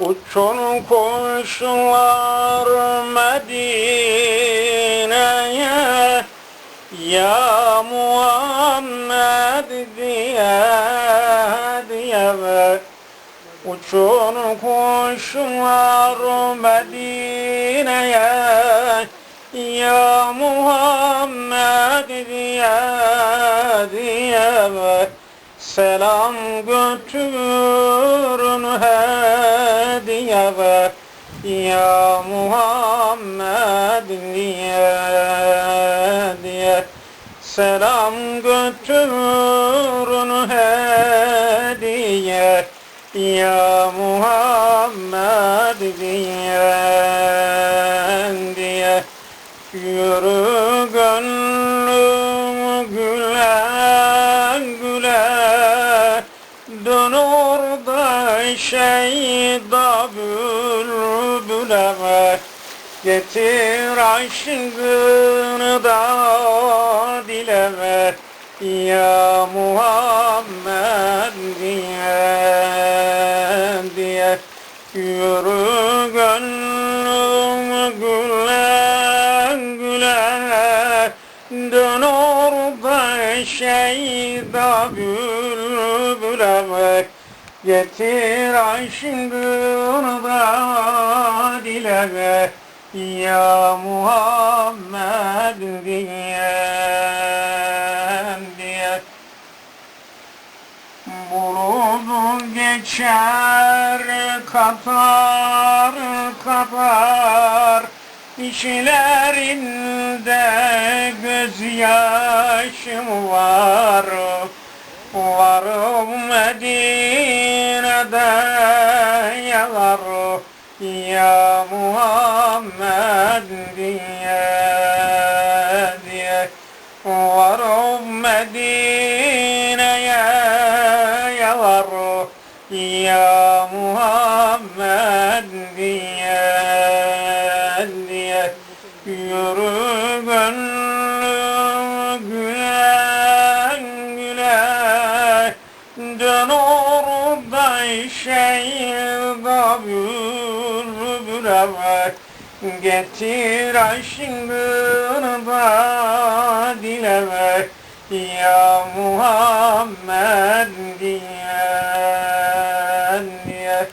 Uçun kuşlar Medine'ye Ya Muhammed diye diye ve Uçun kuşlar Medine'ye Ya Muhammed diye diye ve Selam götürün hediye ve Ya Muhammed diye. Diye Selam götürün hediye. Ya Muhammed diye diye. Yürü orada şeyda bülbüleme Getir aşkını da dileme Ya Muhammed diye diye. Yürü gönlüm güle güle. Dön orada şeyda bülbüleme Getir aşkını da dileme Ya Muhammed diye diye. Buludun geçer katar katar İşlerinde gözyaşım var Varım Medine'de yalar Ya Muhammed diye diye Varım Medine'ye yalar Ya Muhammed Dön orada şeyda bülbüle Getir aşkını da dileme Ya Muhammed diye diye.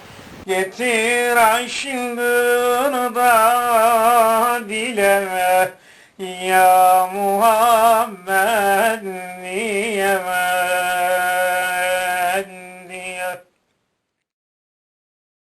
Getir aşkını da dileme Ya Muhammed diyeme